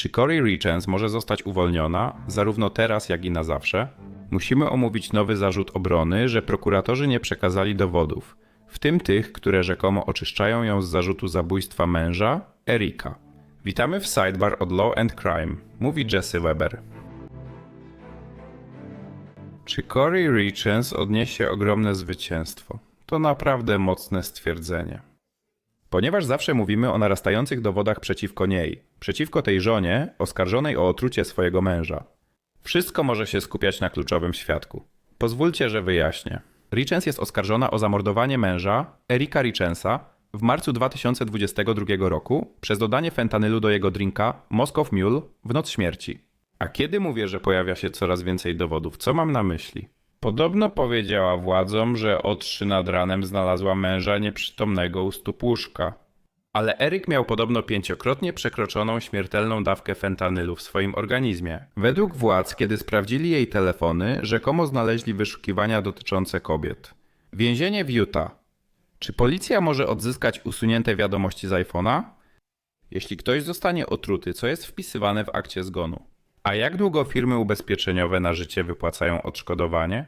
Czy Corey Richens może zostać uwolniona, zarówno teraz, jak i na zawsze? Musimy omówić nowy zarzut obrony, że prokuratorzy nie przekazali dowodów, w tym tych, które rzekomo oczyszczają ją z zarzutu zabójstwa męża, Erika. Witamy w Sidebar od Law and Crime, mówi Jesse Weber. Czy Corey Richens odniesie ogromne zwycięstwo? To naprawdę mocne stwierdzenie. Ponieważ zawsze mówimy o narastających dowodach przeciwko niej, przeciwko tej żonie oskarżonej o otrucie swojego męża. Wszystko może się skupiać na kluczowym świadku. Pozwólcie, że wyjaśnię. Richens jest oskarżona o zamordowanie męża, Erika Richensa, w marcu 2022 roku przez dodanie fentanylu do jego drinka Moscow Mule w noc śmierci. A kiedy mówię, że pojawia się coraz więcej dowodów, co mam na myśli? Podobno powiedziała władzom, że o trzy nad ranem znalazła męża nieprzytomnego u stóp łóżka. Ale Eryk miał podobno pięciokrotnie przekroczoną śmiertelną dawkę fentanylu w swoim organizmie. Według władz, kiedy sprawdzili jej telefony, rzekomo znaleźli wyszukiwania dotyczące kobiet. Więzienie w Utah. Czy policja może odzyskać usunięte wiadomości z iPhone'a? Jeśli ktoś zostanie otruty, co jest wpisywane w akcie zgonu? A jak długo firmy ubezpieczeniowe na życie wypłacają odszkodowanie?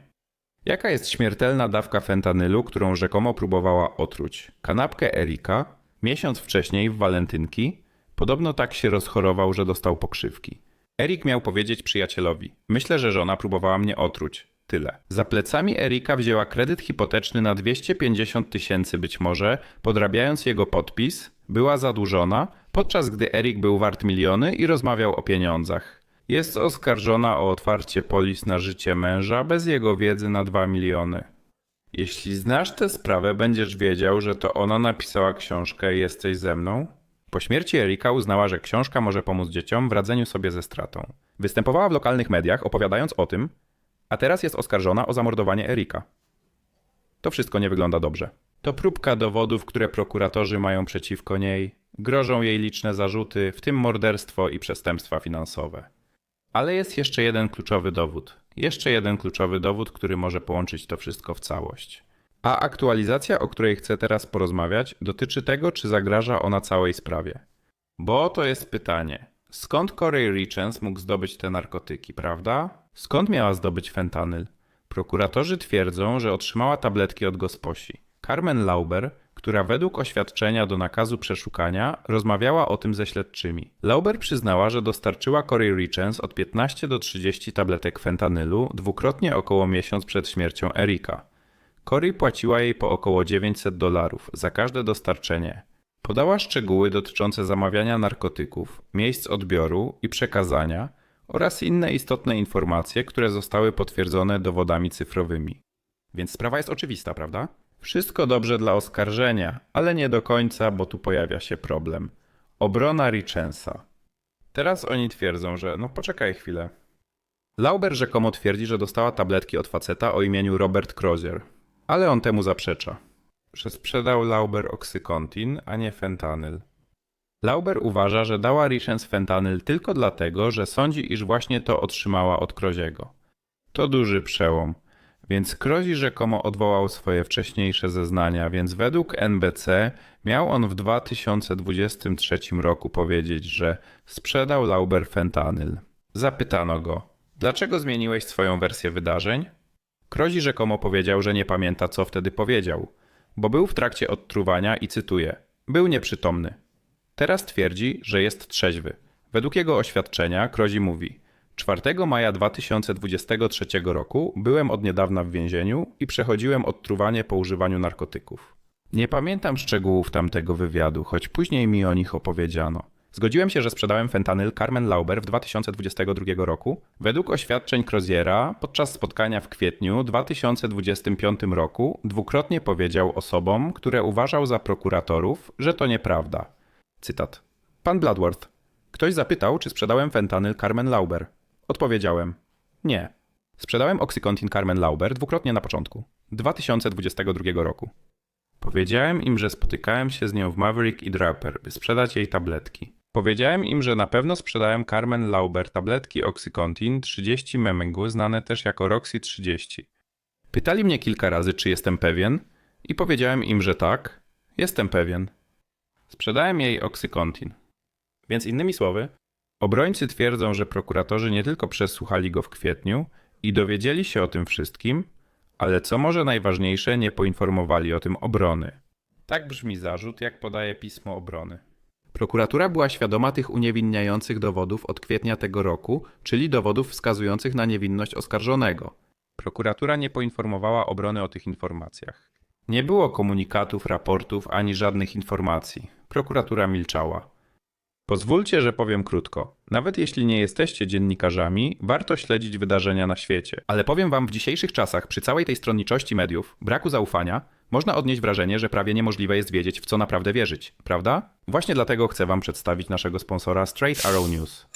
Jaka jest śmiertelna dawka fentanylu, którą rzekomo próbowała otruć? Kanapkę Erika, miesiąc wcześniej w walentynki, podobno tak się rozchorował, że dostał pokrzywki. Erik miał powiedzieć przyjacielowi: Myślę, że żona próbowała mnie otruć. Tyle. Za plecami Erika wzięła kredyt hipoteczny na 250 tysięcy być może, podrabiając jego podpis, była zadłużona, podczas gdy Erik był wart miliony i rozmawiał o pieniądzach. Jest oskarżona o otwarcie polis na życie męża bez jego wiedzy na 2 miliony. Jeśli znasz tę sprawę, będziesz wiedział, że to ona napisała książkę Jesteś ze mną? Po śmierci Erika uznała, że książka może pomóc dzieciom w radzeniu sobie ze stratą. Występowała w lokalnych mediach, opowiadając o tym, a teraz jest oskarżona o zamordowanie Erika. To wszystko nie wygląda dobrze. To próbka dowodów, które prokuratorzy mają przeciwko niej. Grożą jej liczne zarzuty, w tym morderstwo i przestępstwa finansowe. Ale jest jeszcze jeden kluczowy dowód. Jeszcze jeden kluczowy dowód, który może połączyć to wszystko w całość. A aktualizacja, o której chcę teraz porozmawiać, dotyczy tego, czy zagraża ona całej sprawie. Bo to jest pytanie. Skąd Corey Richens mógł zdobyć te narkotyki, prawda? Skąd miała zdobyć fentanyl? Prokuratorzy twierdzą, że otrzymała tabletki od gosposi. Carmen Lauber, która według oświadczenia do nakazu przeszukania rozmawiała o tym ze śledczymi. Lauber przyznała, że dostarczyła Corey Richens od 15 do 30 tabletek fentanylu dwukrotnie około miesiąc przed śmiercią Erika. Corey płaciła jej po około 900 dolarów za każde dostarczenie. Podała szczegóły dotyczące zamawiania narkotyków, miejsc odbioru i przekazania oraz inne istotne informacje, które zostały potwierdzone dowodami cyfrowymi. Więc sprawa jest oczywista, prawda? Wszystko dobrze dla oskarżenia, ale nie do końca, bo tu pojawia się problem. Obrona Richensa. Teraz oni twierdzą, że no poczekaj chwilę. Lauber rzekomo twierdzi, że dostała tabletki od faceta o imieniu Robert Crozier, ale on temu zaprzecza. Że sprzedał Lauber oksykontin, a nie fentanyl. Lauber uważa, że dała Richens fentanyl tylko dlatego, że sądzi, iż właśnie to otrzymała od Kroziego. To duży przełom. Więc Krozi rzekomo odwołał swoje wcześniejsze zeznania, więc według NBC miał on w 2023 roku powiedzieć, że sprzedał Lauber fentanyl. Zapytano go, dlaczego zmieniłeś swoją wersję wydarzeń? Krozi rzekomo powiedział, że nie pamięta, co wtedy powiedział, bo był w trakcie odtruwania i cytuję: Był nieprzytomny. Teraz twierdzi, że jest trzeźwy. Według jego oświadczenia Krozi mówi: 4 maja 2023 roku byłem od niedawna w więzieniu i przechodziłem odtruwanie po używaniu narkotyków. Nie pamiętam szczegółów tamtego wywiadu, choć później mi o nich opowiedziano. Zgodziłem się, że sprzedałem fentanyl Carmen Lauber w 2022 roku. Według oświadczeń Croziera podczas spotkania w kwietniu 2025 roku dwukrotnie powiedział osobom, które uważał za prokuratorów, że to nieprawda. Cytat. Pan Bloodworth. Ktoś zapytał, czy sprzedałem fentanyl Carmen Lauber. Odpowiedziałem. Nie. Sprzedałem Oxycontin Carmen Lauber dwukrotnie na początku. 2022 roku. Powiedziałem im, że spotykałem się z nią w Maverick i Draper, by sprzedać jej tabletki. Powiedziałem im, że na pewno sprzedałem Carmen Lauber tabletki Oxycontin 30 Memegu, znane też jako Roxy 30. Pytali mnie kilka razy, czy jestem pewien, i powiedziałem im, że tak, jestem pewien. Sprzedałem jej Oxycontin. Więc innymi słowy, Obrońcy twierdzą, że prokuratorzy nie tylko przesłuchali go w kwietniu i dowiedzieli się o tym wszystkim, ale co może najważniejsze, nie poinformowali o tym obrony. Tak brzmi zarzut, jak podaje pismo obrony. Prokuratura była świadoma tych uniewinniających dowodów od kwietnia tego roku, czyli dowodów wskazujących na niewinność oskarżonego. Prokuratura nie poinformowała obrony o tych informacjach. Nie było komunikatów, raportów ani żadnych informacji. Prokuratura milczała. Pozwólcie, że powiem krótko. Nawet jeśli nie jesteście dziennikarzami, warto śledzić wydarzenia na świecie. Ale powiem wam, w dzisiejszych czasach, przy całej tej stronniczości mediów, braku zaufania, można odnieść wrażenie, że prawie niemożliwe jest wiedzieć, w co naprawdę wierzyć, prawda? Właśnie dlatego chcę wam przedstawić naszego sponsora Straight Arrow News.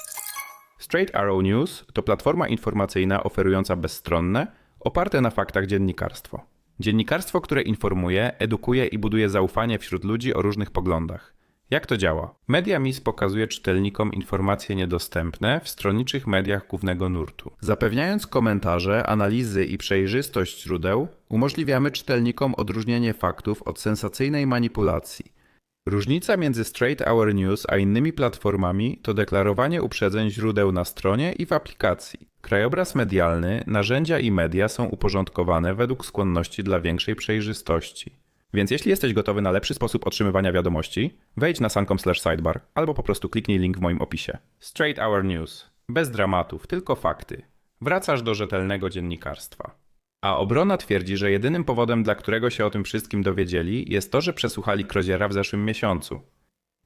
Straight Arrow News to platforma informacyjna oferująca bezstronne, oparte na faktach dziennikarstwo. Dziennikarstwo, które informuje, edukuje i buduje zaufanie wśród ludzi o różnych poglądach. Jak to działa? Media Miss pokazuje czytelnikom informacje niedostępne w stronniczych mediach głównego nurtu. Zapewniając komentarze, analizy i przejrzystość źródeł, umożliwiamy czytelnikom odróżnienie faktów od sensacyjnej manipulacji. Różnica między Straight Hour News a innymi platformami to deklarowanie uprzedzeń źródeł na stronie i w aplikacji. Krajobraz medialny, narzędzia i media są uporządkowane według skłonności dla większej przejrzystości. Więc jeśli jesteś gotowy na lepszy sposób otrzymywania wiadomości, wejdź na sankom sidebar albo po prostu kliknij link w moim opisie. Straight Hour News. Bez dramatów, tylko fakty. Wracasz do rzetelnego dziennikarstwa. A obrona twierdzi, że jedynym powodem, dla którego się o tym wszystkim dowiedzieli, jest to, że przesłuchali Kroziera w zeszłym miesiącu.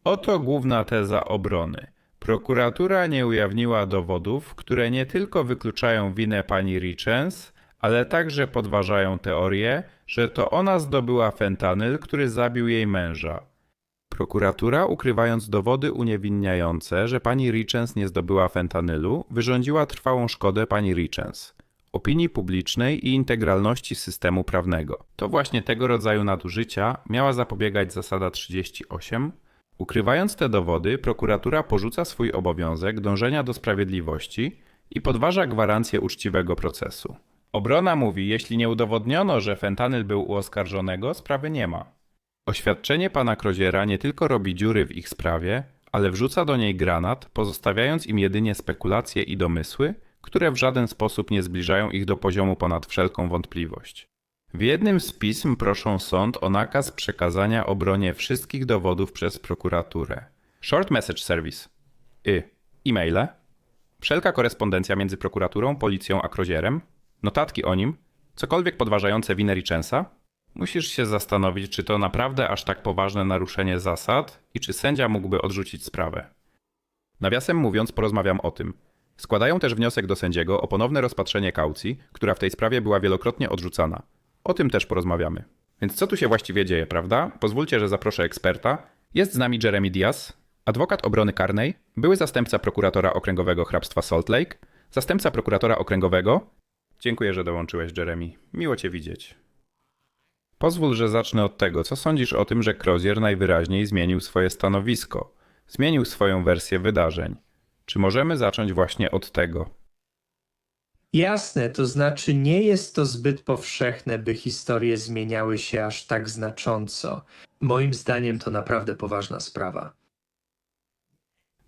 Oto główna teza obrony. Prokuratura nie ujawniła dowodów, które nie tylko wykluczają winę pani Richens, ale także podważają teorię, że to ona zdobyła fentanyl, który zabił jej męża. Prokuratura, ukrywając dowody uniewinniające, że pani Richens nie zdobyła fentanylu, wyrządziła trwałą szkodę pani Richens, opinii publicznej i integralności systemu prawnego. To właśnie tego rodzaju nadużycia miała zapobiegać zasada 38. Ukrywając te dowody, prokuratura porzuca swój obowiązek dążenia do sprawiedliwości i podważa gwarancję uczciwego procesu. Obrona mówi, jeśli nie udowodniono, że fentanyl był u oskarżonego, sprawy nie ma. Oświadczenie pana Kroziera nie tylko robi dziury w ich sprawie, ale wrzuca do niej granat, pozostawiając im jedynie spekulacje i domysły, które w żaden sposób nie zbliżają ich do poziomu ponad wszelką wątpliwość. W jednym z pism proszą sąd o nakaz przekazania obronie wszystkich dowodów przez prokuraturę. Short Message Service. Y. E-maile. Wszelka korespondencja między prokuraturą, policją a Krozierem notatki o nim, cokolwiek podważające winę Richensa, musisz się zastanowić, czy to naprawdę aż tak poważne naruszenie zasad i czy sędzia mógłby odrzucić sprawę. Nawiasem mówiąc, porozmawiam o tym. Składają też wniosek do sędziego o ponowne rozpatrzenie kaucji, która w tej sprawie była wielokrotnie odrzucana. O tym też porozmawiamy. Więc co tu się właściwie dzieje, prawda? Pozwólcie, że zaproszę eksperta. Jest z nami Jeremy Diaz, adwokat obrony karnej, były zastępca prokuratora okręgowego hrabstwa Salt Lake, zastępca prokuratora okręgowego Dziękuję, że dołączyłeś, Jeremy. Miło cię widzieć. Pozwól, że zacznę od tego, co sądzisz o tym, że Crozier najwyraźniej zmienił swoje stanowisko, zmienił swoją wersję wydarzeń. Czy możemy zacząć właśnie od tego? Jasne, to znaczy nie jest to zbyt powszechne, by historie zmieniały się aż tak znacząco. Moim zdaniem to naprawdę poważna sprawa.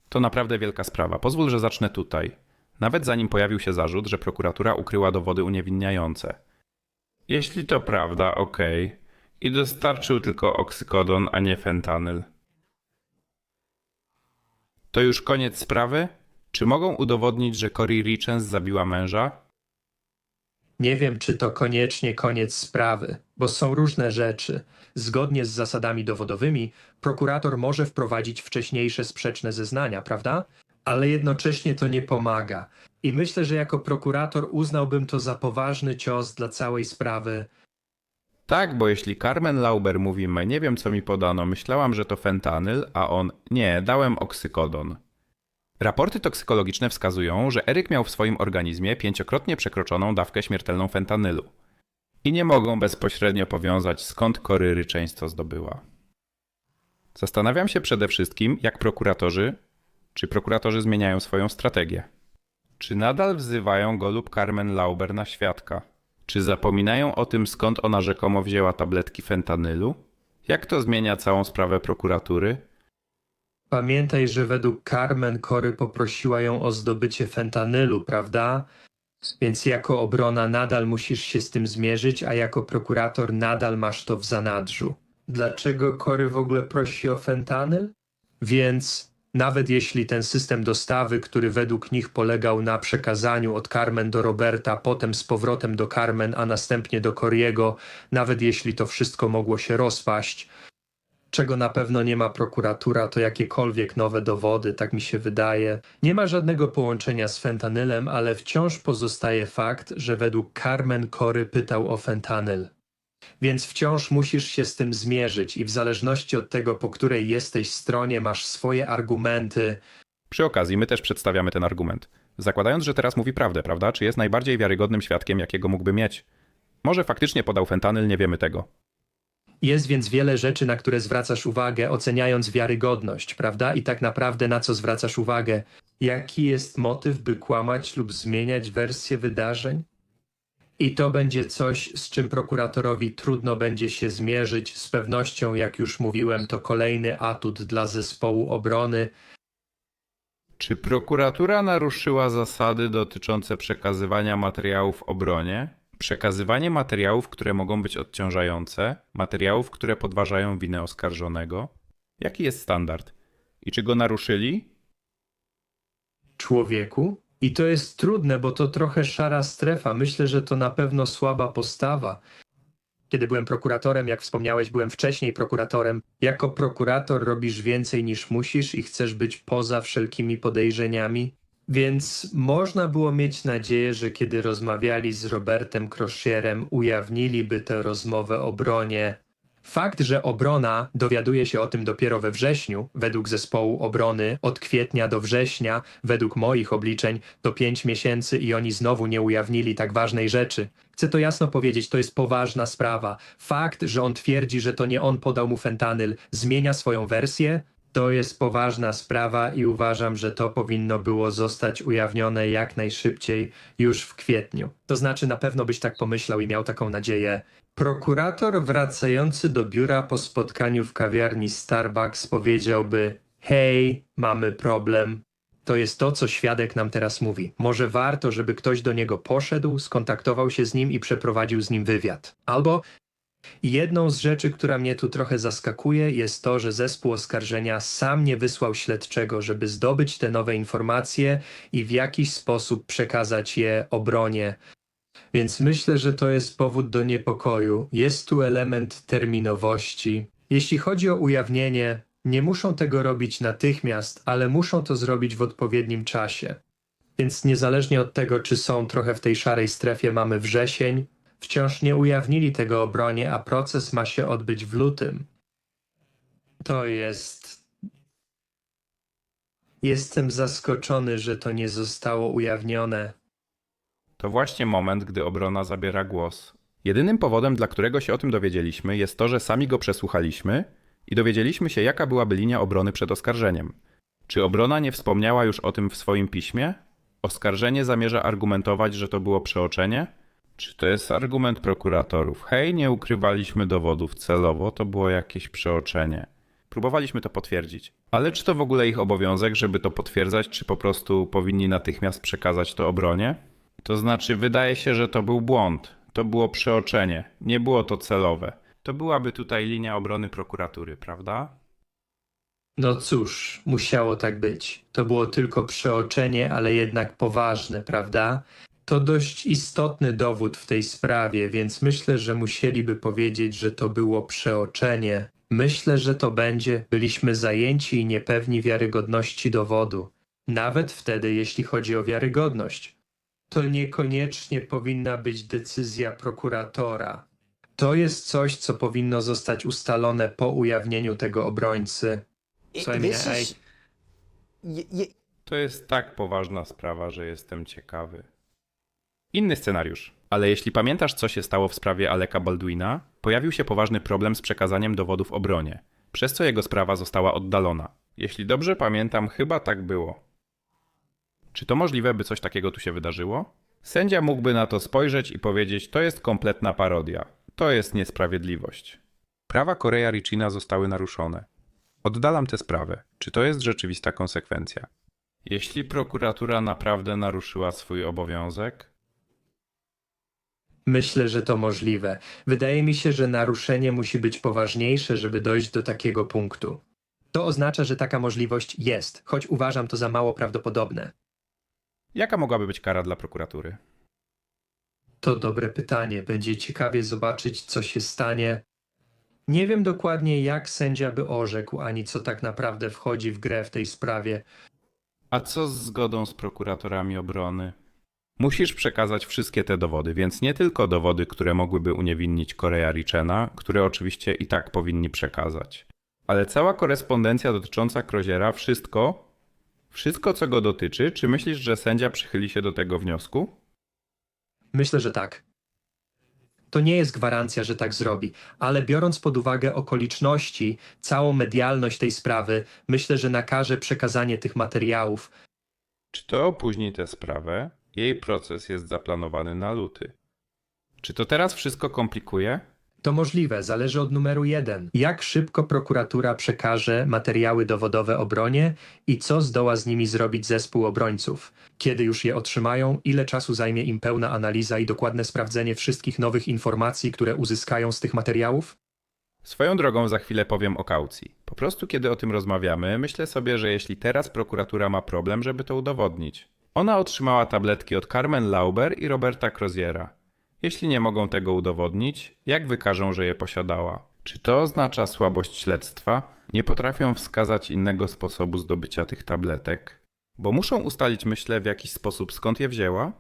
To naprawdę wielka sprawa. Pozwól, że zacznę tutaj nawet zanim pojawił się zarzut, że prokuratura ukryła dowody uniewinniające. Jeśli to prawda, okej. Okay. I dostarczył tylko oksykodon, a nie fentanyl. To już koniec sprawy? Czy mogą udowodnić, że Cory Richens zabiła męża? Nie wiem, czy to koniecznie koniec sprawy, bo są różne rzeczy. Zgodnie z zasadami dowodowymi, prokurator może wprowadzić wcześniejsze sprzeczne zeznania, prawda? Ale jednocześnie to nie pomaga. I myślę, że jako prokurator uznałbym to za poważny cios dla całej sprawy. Tak, bo jeśli Carmen Lauber mówi, my nie wiem co mi podano, myślałam, że to fentanyl, a on nie, dałem oksykodon. Raporty toksykologiczne wskazują, że Eryk miał w swoim organizmie pięciokrotnie przekroczoną dawkę śmiertelną fentanylu. I nie mogą bezpośrednio powiązać skąd Kory ryczeństwo zdobyła. Zastanawiam się przede wszystkim, jak prokuratorzy czy prokuratorzy zmieniają swoją strategię? Czy nadal wzywają go lub Carmen Lauber na świadka? Czy zapominają o tym, skąd ona rzekomo wzięła tabletki fentanylu? Jak to zmienia całą sprawę prokuratury? Pamiętaj, że według Carmen Cory poprosiła ją o zdobycie fentanylu, prawda? Więc jako obrona nadal musisz się z tym zmierzyć, a jako prokurator nadal masz to w zanadrzu. Dlaczego Cory w ogóle prosi o fentanyl? Więc nawet jeśli ten system dostawy, który według nich polegał na przekazaniu od Carmen do Roberta, potem z powrotem do Carmen, a następnie do Coriego, nawet jeśli to wszystko mogło się rozpaść, czego na pewno nie ma prokuratura, to jakiekolwiek nowe dowody, tak mi się wydaje. Nie ma żadnego połączenia z fentanylem, ale wciąż pozostaje fakt, że według Carmen Cory pytał o fentanyl. Więc wciąż musisz się z tym zmierzyć i w zależności od tego, po której jesteś stronie, masz swoje argumenty. Przy okazji, my też przedstawiamy ten argument. Zakładając, że teraz mówi prawdę, prawda? Czy jest najbardziej wiarygodnym świadkiem, jakiego mógłby mieć? Może faktycznie podał fentanyl, nie wiemy tego. Jest więc wiele rzeczy, na które zwracasz uwagę, oceniając wiarygodność, prawda? I tak naprawdę na co zwracasz uwagę? Jaki jest motyw, by kłamać lub zmieniać wersję wydarzeń? I to będzie coś, z czym prokuratorowi trudno będzie się zmierzyć. Z pewnością, jak już mówiłem, to kolejny atut dla zespołu obrony. Czy prokuratura naruszyła zasady dotyczące przekazywania materiałów obronie? Przekazywanie materiałów, które mogą być odciążające, materiałów, które podważają winę oskarżonego? Jaki jest standard? I czy go naruszyli? człowieku. I to jest trudne, bo to trochę szara strefa. Myślę, że to na pewno słaba postawa. Kiedy byłem prokuratorem, jak wspomniałeś, byłem wcześniej prokuratorem. Jako prokurator robisz więcej niż musisz i chcesz być poza wszelkimi podejrzeniami. Więc można było mieć nadzieję, że kiedy rozmawiali z Robertem Crochierem, ujawniliby tę rozmowę obronie. Fakt, że obrona dowiaduje się o tym dopiero we wrześniu, według zespołu obrony, od kwietnia do września, według moich obliczeń, to pięć miesięcy i oni znowu nie ujawnili tak ważnej rzeczy. Chcę to jasno powiedzieć, to jest poważna sprawa. Fakt, że on twierdzi, że to nie on podał mu fentanyl, zmienia swoją wersję, to jest poważna sprawa i uważam, że to powinno było zostać ujawnione jak najszybciej, już w kwietniu. To znaczy, na pewno byś tak pomyślał i miał taką nadzieję. Prokurator wracający do biura po spotkaniu w kawiarni Starbucks powiedziałby: Hej, mamy problem. To jest to, co świadek nam teraz mówi. Może warto, żeby ktoś do niego poszedł, skontaktował się z nim i przeprowadził z nim wywiad. Albo Jedną z rzeczy, która mnie tu trochę zaskakuje, jest to, że zespół oskarżenia sam nie wysłał śledczego, żeby zdobyć te nowe informacje i w jakiś sposób przekazać je obronie. Więc myślę, że to jest powód do niepokoju. Jest tu element terminowości. Jeśli chodzi o ujawnienie, nie muszą tego robić natychmiast, ale muszą to zrobić w odpowiednim czasie. Więc niezależnie od tego, czy są trochę w tej szarej strefie, mamy wrzesień, wciąż nie ujawnili tego obronie, a proces ma się odbyć w lutym. To jest. Jestem zaskoczony, że to nie zostało ujawnione. To właśnie moment, gdy obrona zabiera głos. Jedynym powodem, dla którego się o tym dowiedzieliśmy, jest to, że sami go przesłuchaliśmy i dowiedzieliśmy się, jaka byłaby linia obrony przed oskarżeniem. Czy obrona nie wspomniała już o tym w swoim piśmie? Oskarżenie zamierza argumentować, że to było przeoczenie? Czy to jest argument prokuratorów? Hej, nie ukrywaliśmy dowodów celowo, to było jakieś przeoczenie. Próbowaliśmy to potwierdzić. Ale czy to w ogóle ich obowiązek, żeby to potwierdzać, czy po prostu powinni natychmiast przekazać to obronie? To znaczy, wydaje się, że to był błąd. To było przeoczenie. Nie było to celowe. To byłaby tutaj linia obrony prokuratury, prawda? No cóż, musiało tak być. To było tylko przeoczenie, ale jednak poważne, prawda? To dość istotny dowód w tej sprawie, więc myślę, że musieliby powiedzieć, że to było przeoczenie. Myślę, że to będzie. Byliśmy zajęci i niepewni wiarygodności dowodu. Nawet wtedy, jeśli chodzi o wiarygodność. To niekoniecznie powinna być decyzja prokuratora. To jest coś, co powinno zostać ustalone po ujawnieniu tego obrońcy. Słuchaj mnie, Wiesz, ej. je, je, To jest tak poważna sprawa, że jestem ciekawy. Inny scenariusz. Ale jeśli pamiętasz, co się stało w sprawie Aleka Baldwina, pojawił się poważny problem z przekazaniem dowodów obronie, przez co jego sprawa została oddalona. Jeśli dobrze pamiętam, chyba tak było. Czy to możliwe, by coś takiego tu się wydarzyło? Sędzia mógłby na to spojrzeć i powiedzieć: To jest kompletna parodia. To jest niesprawiedliwość. Prawa Korea Richina zostały naruszone. Oddalam tę sprawę. Czy to jest rzeczywista konsekwencja? Jeśli prokuratura naprawdę naruszyła swój obowiązek, Myślę, że to możliwe. Wydaje mi się, że naruszenie musi być poważniejsze, żeby dojść do takiego punktu. To oznacza, że taka możliwość jest, choć uważam to za mało prawdopodobne. jaka mogłaby być kara dla prokuratury? To dobre pytanie. Będzie ciekawie zobaczyć, co się stanie. Nie wiem dokładnie, jak sędzia by orzekł, ani co tak naprawdę wchodzi w grę w tej sprawie. A co z zgodą z prokuratorami obrony? Musisz przekazać wszystkie te dowody, więc nie tylko dowody, które mogłyby uniewinnić Korea Richena, które oczywiście i tak powinni przekazać, ale cała korespondencja dotycząca Kroziera, wszystko, wszystko co go dotyczy, czy myślisz, że sędzia przychyli się do tego wniosku? Myślę, że tak. To nie jest gwarancja, że tak zrobi, ale biorąc pod uwagę okoliczności, całą medialność tej sprawy, myślę, że nakaże przekazanie tych materiałów. Czy to opóźni tę sprawę? Jej proces jest zaplanowany na luty. Czy to teraz wszystko komplikuje? To możliwe, zależy od numeru jeden. Jak szybko prokuratura przekaże materiały dowodowe obronie i co zdoła z nimi zrobić zespół obrońców? Kiedy już je otrzymają, ile czasu zajmie im pełna analiza i dokładne sprawdzenie wszystkich nowych informacji, które uzyskają z tych materiałów? Swoją drogą za chwilę powiem o kaucji. Po prostu kiedy o tym rozmawiamy, myślę sobie, że jeśli teraz prokuratura ma problem, żeby to udowodnić. Ona otrzymała tabletki od Carmen Lauber i Roberta Croziera. Jeśli nie mogą tego udowodnić, jak wykażą, że je posiadała? Czy to oznacza słabość śledztwa? Nie potrafią wskazać innego sposobu zdobycia tych tabletek? Bo muszą ustalić, myślę, w jakiś sposób skąd je wzięła?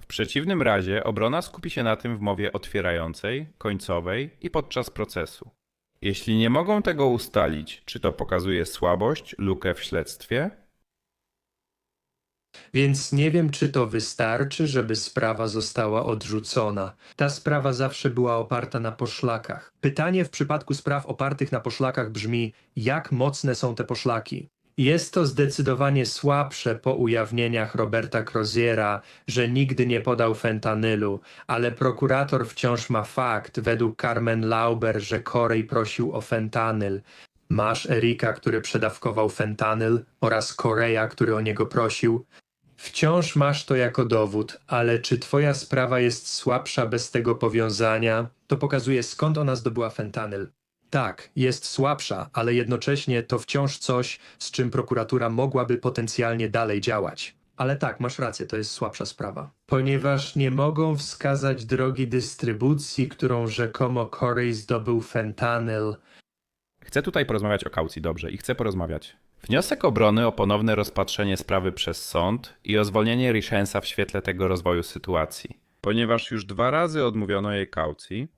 W przeciwnym razie obrona skupi się na tym w mowie otwierającej, końcowej i podczas procesu. Jeśli nie mogą tego ustalić, czy to pokazuje słabość, lukę w śledztwie? Więc nie wiem, czy to wystarczy, żeby sprawa została odrzucona. Ta sprawa zawsze była oparta na poszlakach. Pytanie w przypadku spraw opartych na poszlakach brzmi: jak mocne są te poszlaki? Jest to zdecydowanie słabsze po ujawnieniach Roberta Croziera, że nigdy nie podał fentanylu, ale prokurator wciąż ma fakt, według Carmen Lauber, że Corey prosił o fentanyl. Masz Erika, który przedawkował fentanyl oraz Korea, który o niego prosił. Wciąż masz to jako dowód, ale czy twoja sprawa jest słabsza bez tego powiązania? To pokazuje skąd ona zdobyła fentanyl. Tak, jest słabsza, ale jednocześnie to wciąż coś, z czym prokuratura mogłaby potencjalnie dalej działać. Ale tak, masz rację, to jest słabsza sprawa. Ponieważ nie mogą wskazać drogi dystrybucji, którą rzekomo Corey zdobył fentanyl, Chcę tutaj porozmawiać o kaucji, dobrze, i chcę porozmawiać. Wniosek obrony o ponowne rozpatrzenie sprawy przez sąd i o zwolnienie Richensa w świetle tego rozwoju sytuacji. Ponieważ już dwa razy odmówiono jej kaucji,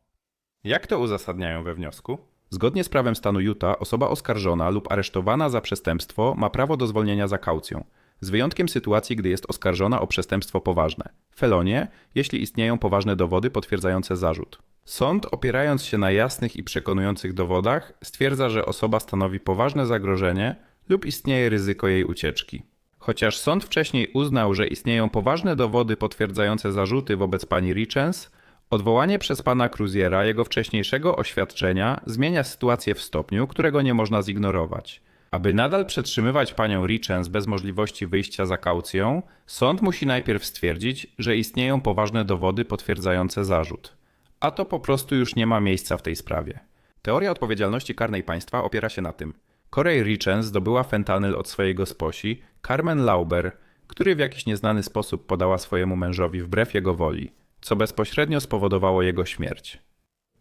jak to uzasadniają we wniosku? Zgodnie z prawem stanu Utah, osoba oskarżona lub aresztowana za przestępstwo ma prawo do zwolnienia za kaucją, z wyjątkiem sytuacji, gdy jest oskarżona o przestępstwo poważne. Felonie, jeśli istnieją poważne dowody potwierdzające zarzut. Sąd, opierając się na jasnych i przekonujących dowodach, stwierdza, że osoba stanowi poważne zagrożenie lub istnieje ryzyko jej ucieczki. Chociaż sąd wcześniej uznał, że istnieją poważne dowody potwierdzające zarzuty wobec pani Richens, odwołanie przez pana Cruziera jego wcześniejszego oświadczenia zmienia sytuację w stopniu, którego nie można zignorować. Aby nadal przetrzymywać panią Richens bez możliwości wyjścia za kaucją, sąd musi najpierw stwierdzić, że istnieją poważne dowody potwierdzające zarzut. A to po prostu już nie ma miejsca w tej sprawie. Teoria odpowiedzialności karnej państwa opiera się na tym. Corey Richens zdobyła fentanyl od swojego sposi, Carmen Lauber, który w jakiś nieznany sposób podała swojemu mężowi wbrew jego woli, co bezpośrednio spowodowało jego śmierć.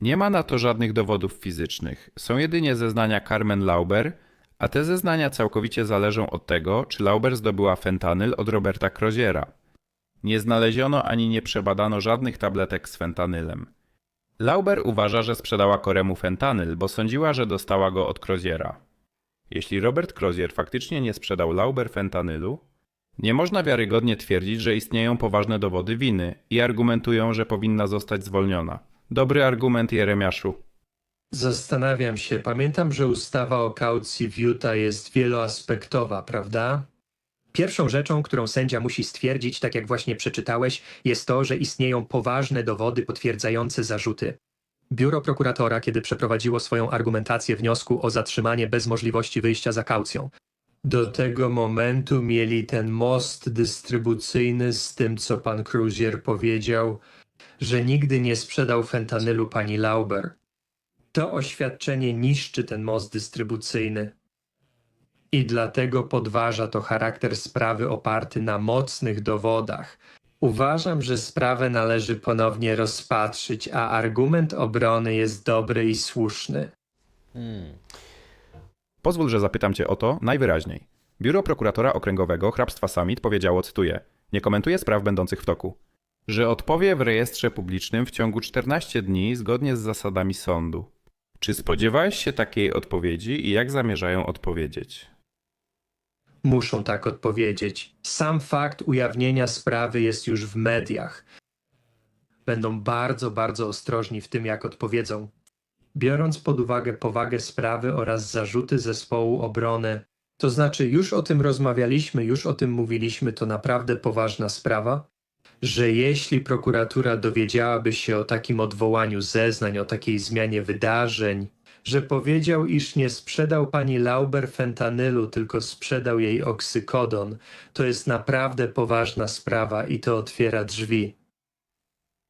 Nie ma na to żadnych dowodów fizycznych, są jedynie zeznania Carmen Lauber, a te zeznania całkowicie zależą od tego, czy Lauber zdobyła fentanyl od Roberta Croziera. Nie znaleziono ani nie przebadano żadnych tabletek z fentanylem. Lauber uważa, że sprzedała Koremu fentanyl, bo sądziła, że dostała go od Croziera. Jeśli Robert Crozier faktycznie nie sprzedał Lauber fentanylu, nie można wiarygodnie twierdzić, że istnieją poważne dowody winy i argumentują, że powinna zostać zwolniona. Dobry argument, Jeremiaszu. Zastanawiam się, pamiętam, że ustawa o kaucji w Utah jest wieloaspektowa, prawda? Pierwszą rzeczą, którą sędzia musi stwierdzić, tak jak właśnie przeczytałeś, jest to, że istnieją poważne dowody potwierdzające zarzuty. Biuro prokuratora, kiedy przeprowadziło swoją argumentację wniosku o zatrzymanie bez możliwości wyjścia za kaucją. Do tego momentu mieli ten most dystrybucyjny z tym, co pan Cruzier powiedział, że nigdy nie sprzedał fentanylu pani Lauber. To oświadczenie niszczy ten most dystrybucyjny. I dlatego podważa to charakter sprawy oparty na mocnych dowodach. Uważam, że sprawę należy ponownie rozpatrzyć, a argument obrony jest dobry i słuszny. Pozwól, że zapytam cię o to najwyraźniej. Biuro prokuratora okręgowego hrabstwa Summit powiedziało, cytuję, nie komentuje spraw będących w toku, że odpowie w rejestrze publicznym w ciągu 14 dni zgodnie z zasadami sądu. Czy spodziewałeś się takiej odpowiedzi i jak zamierzają odpowiedzieć? Muszą tak odpowiedzieć. Sam fakt ujawnienia sprawy jest już w mediach. Będą bardzo, bardzo ostrożni w tym, jak odpowiedzą. Biorąc pod uwagę powagę sprawy oraz zarzuty zespołu obrony, to znaczy już o tym rozmawialiśmy, już o tym mówiliśmy, to naprawdę poważna sprawa, że jeśli prokuratura dowiedziałaby się o takim odwołaniu zeznań, o takiej zmianie wydarzeń, że powiedział, iż nie sprzedał pani Lauber fentanylu, tylko sprzedał jej oksykodon, to jest naprawdę poważna sprawa i to otwiera drzwi.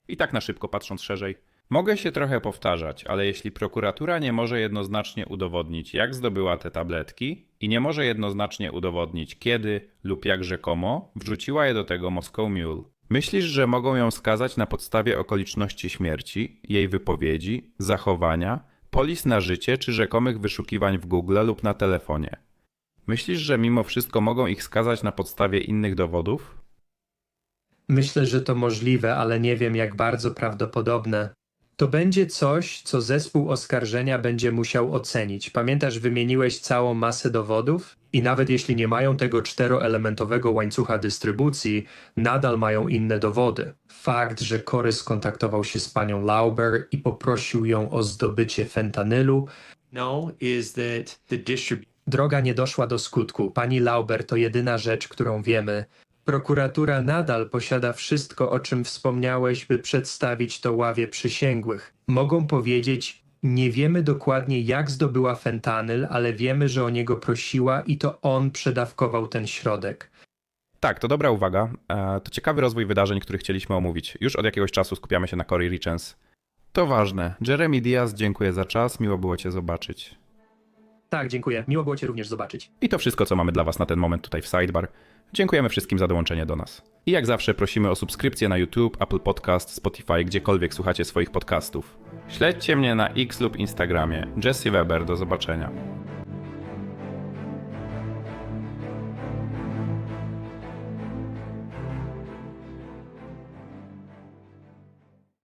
I tak na szybko patrząc szerzej. Mogę się trochę powtarzać, ale jeśli prokuratura nie może jednoznacznie udowodnić, jak zdobyła te tabletki i nie może jednoznacznie udowodnić, kiedy lub jak rzekomo wrzuciła je do tego Moscow Mule, myślisz, że mogą ją skazać na podstawie okoliczności śmierci, jej wypowiedzi, zachowania, polis na życie czy rzekomych wyszukiwań w Google lub na telefonie? Myślisz, że mimo wszystko mogą ich skazać na podstawie innych dowodów? Myślę, że to możliwe, ale nie wiem, jak bardzo prawdopodobne. To będzie coś, co zespół oskarżenia będzie musiał ocenić. Pamiętasz, wymieniłeś całą masę dowodów? I nawet jeśli nie mają tego czteroelementowego łańcucha dystrybucji, nadal mają inne dowody. Fakt, że Cory skontaktował się z panią Lauber i poprosił ją o zdobycie fentanylu, No, is that the Droga nie doszła do skutku. Pani Lauber to jedyna rzecz, którą wiemy. Prokuratura nadal posiada wszystko, o czym wspomniałeś, by przedstawić to ławie przysięgłych. Mogą powiedzieć, nie wiemy dokładnie jak zdobyła fentanyl, ale wiemy, że o niego prosiła i to on przedawkował ten środek. Tak, to dobra uwaga. E, To ciekawy rozwój wydarzeń, który chcieliśmy omówić. Już od jakiegoś czasu skupiamy się na Cory Richens. To ważne. Jeremy Diaz, dziękuję za czas, miło było Cię zobaczyć. Tak, dziękuję. Miło było Cię również zobaczyć. I to wszystko, co mamy dla Was na ten moment tutaj w Sidebar. Dziękujemy wszystkim za dołączenie do nas. I jak zawsze prosimy o subskrypcję na YouTube, Apple Podcast, Spotify, gdziekolwiek słuchacie swoich podcastów. Śledźcie mnie na X lub Instagramie. Jesse Weber, do zobaczenia.